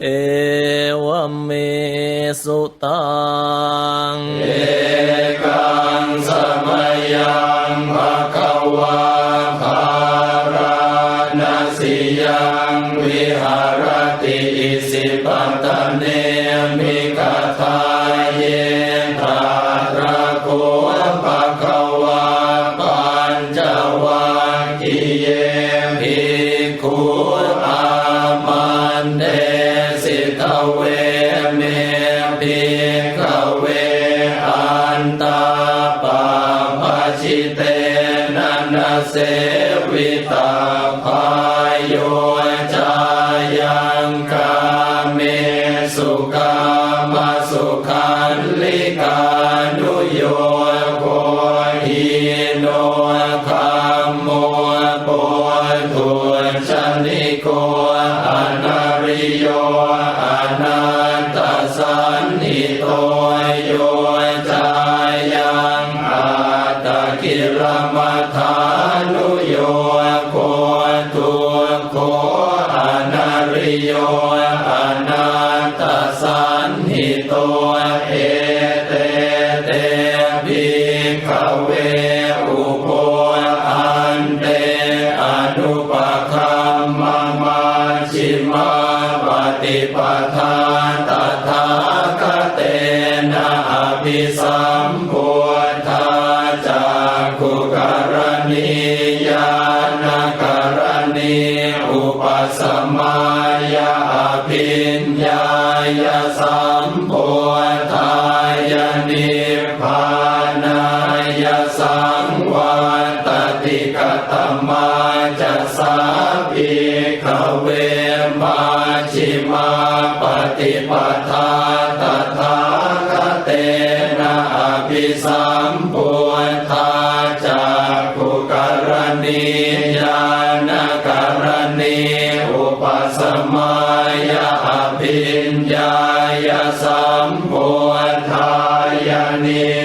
เอวเมสุตา ทิโต ปัสมายาปิญญายสัมปวน Amen.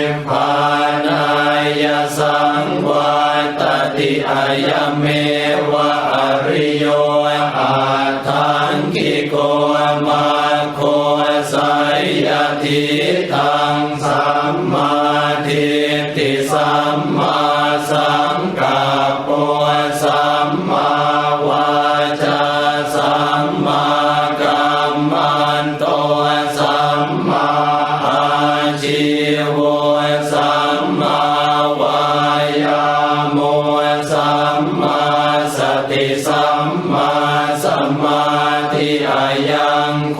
ติอายังโค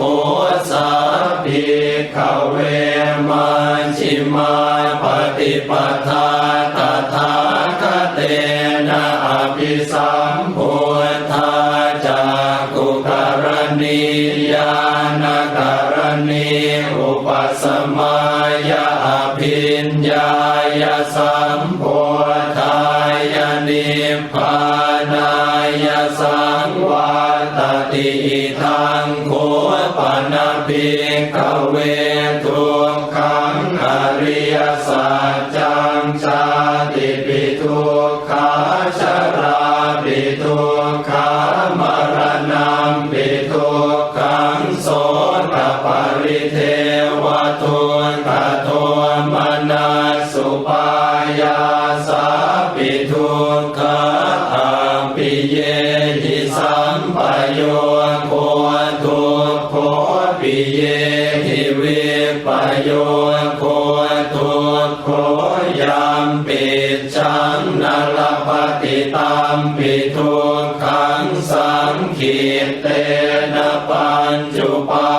สาภิกขเวมาชิมาปฏิปทาตถาคเตนะอภิสัมพุทธาจากุกรณียานกรณีอุปสมายา จุปา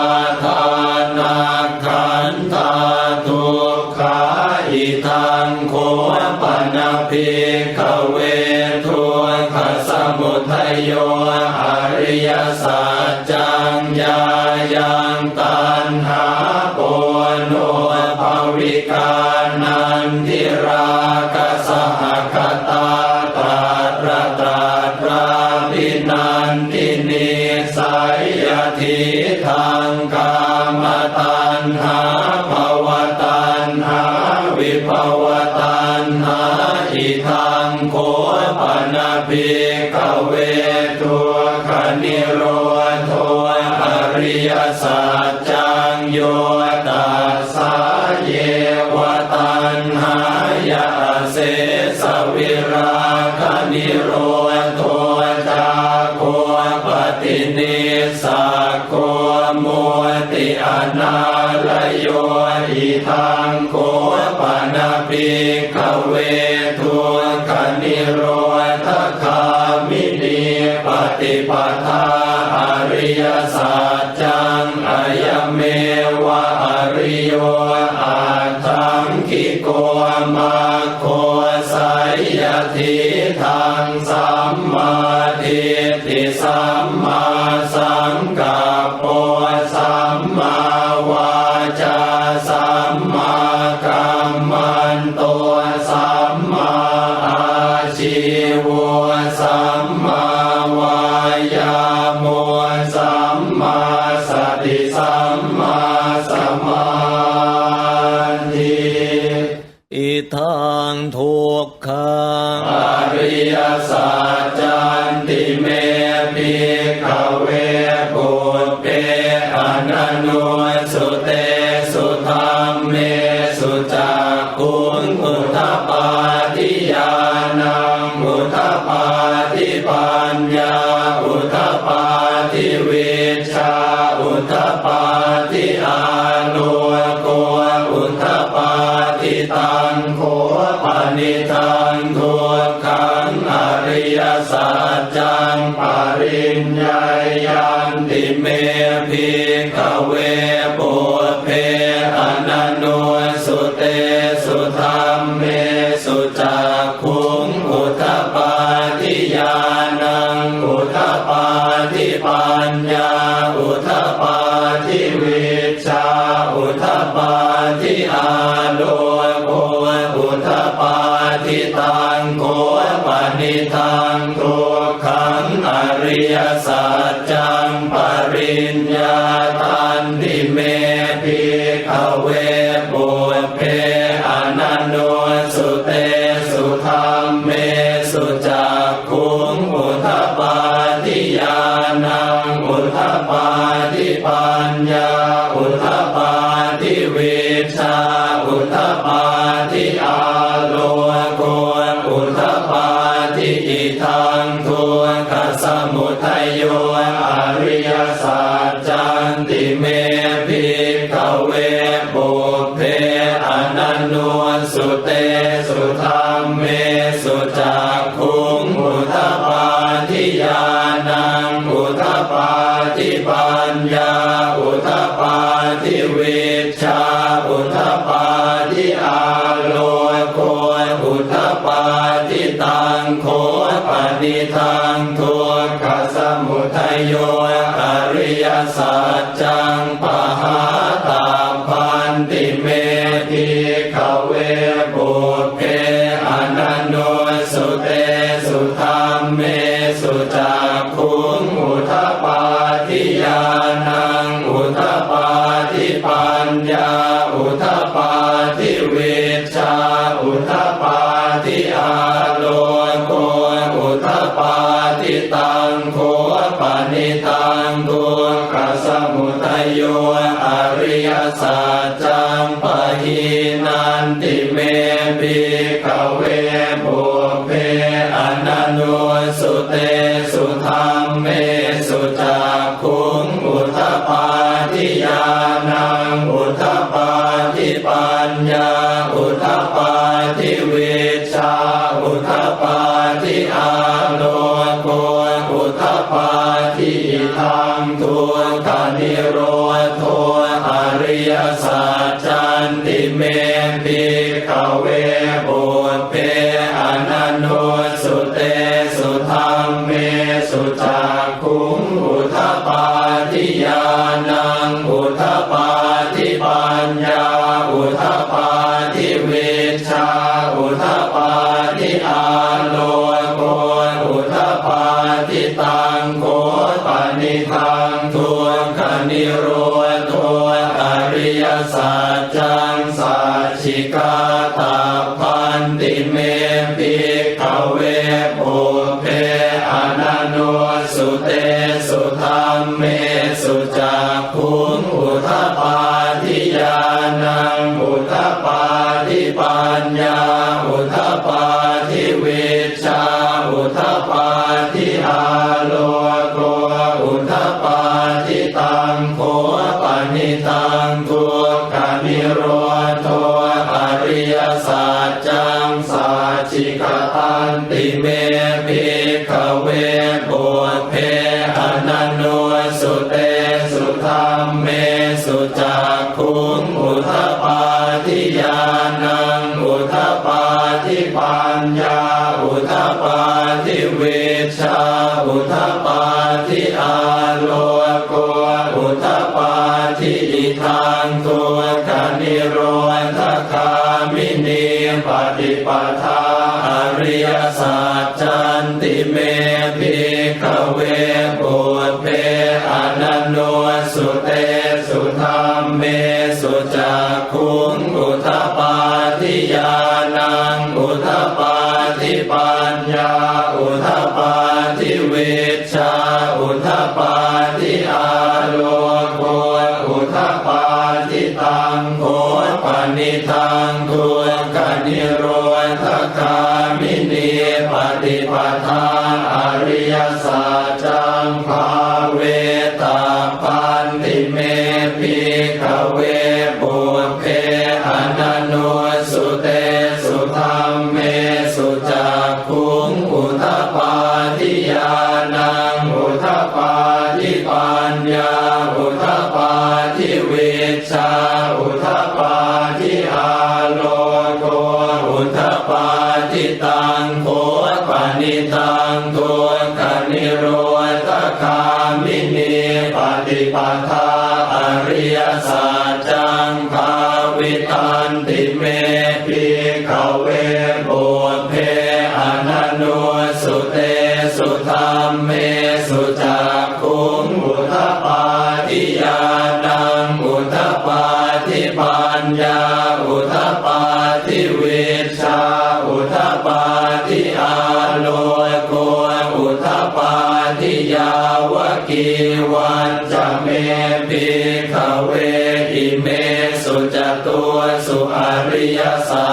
อิทังโคปนาปิกเวตุวคณิโรโทอริยสัจายเมวะอริโย ยสัจจา ฏิทางทุกขสมุทัยโยอริยสัจจ ปนิตังตุกสมุทัยโยอริยสัจจังปะหินันติเมปิกเว Away. ปัญญา भारत นิตังตุกนิโรธคามินีปฏิปทา จตัวสุอริยสา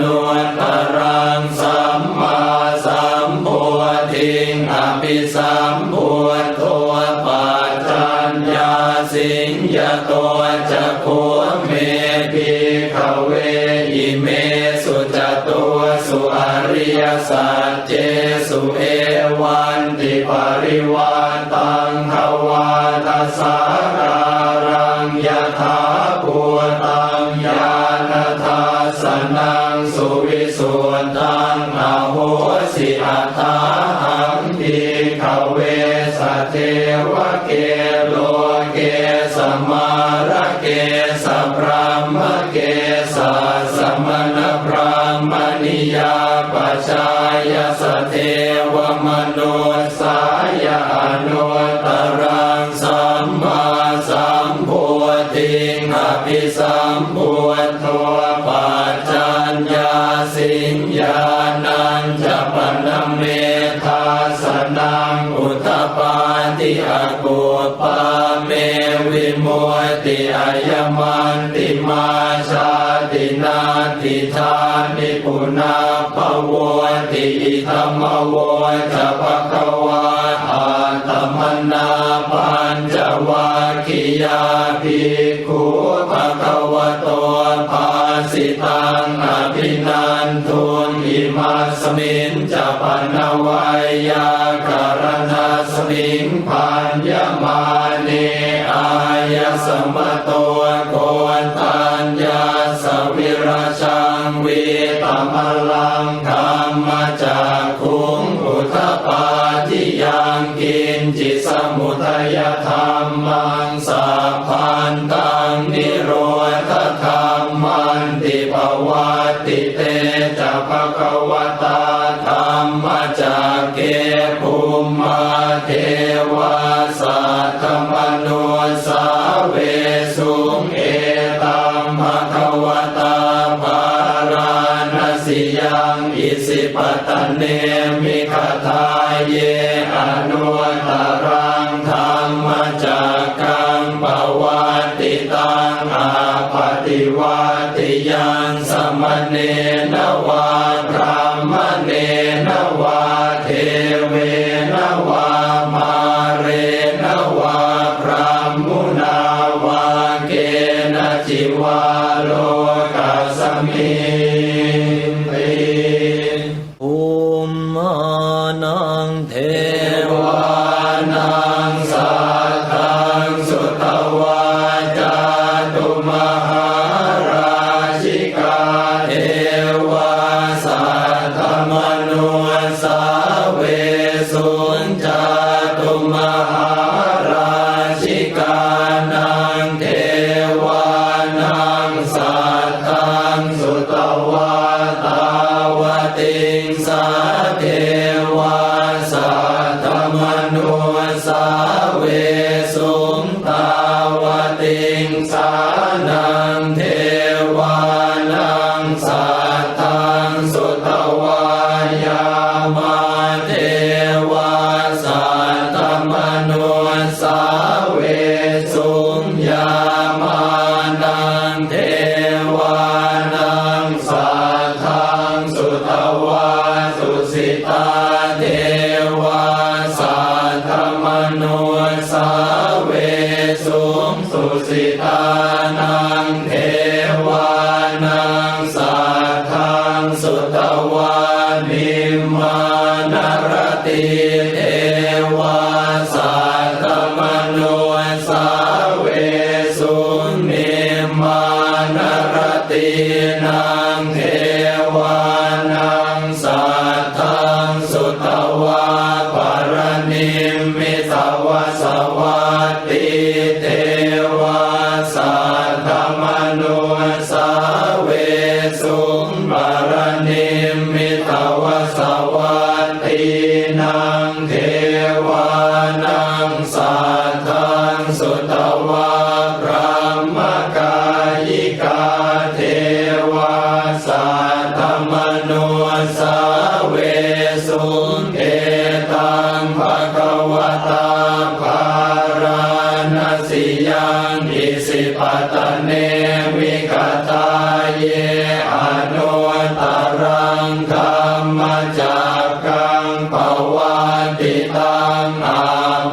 no ตาหังทีขเวสเทวเกโลเกสมาระเกสพรามเกสสมณพรามณียาปชายส ชานิปุนาภวติธรรมวจะภควาอาตมนาปัญจวัคิยาภิกขุภควโตภาสิตังอภินันทุนอิมาสมินจะปนวายา พันตังนิโรธธรรมันติภวัติเตจะภะคะวตาธรรมจักเกภูมิเทวาสัตธรรมนุสาเวสุงเอตัมภะคะวตาภารานสิยังอิสิปตันเน は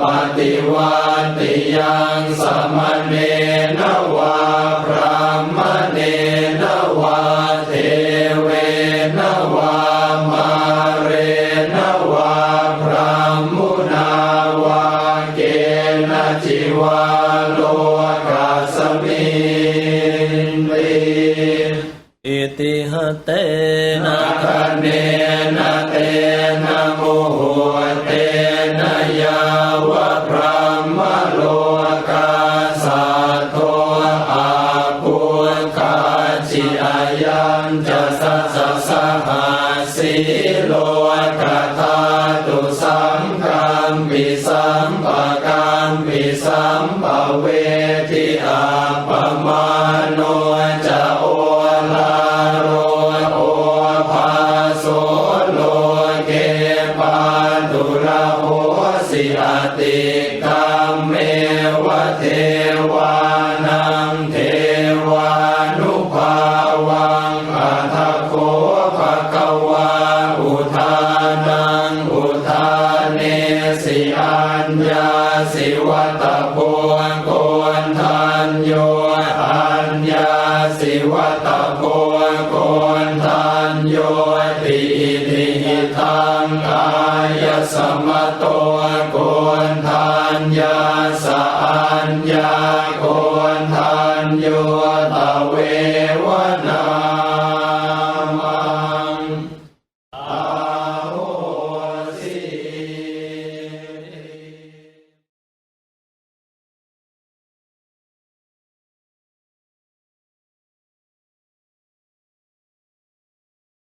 ปฏิวา च วัตโพอังโก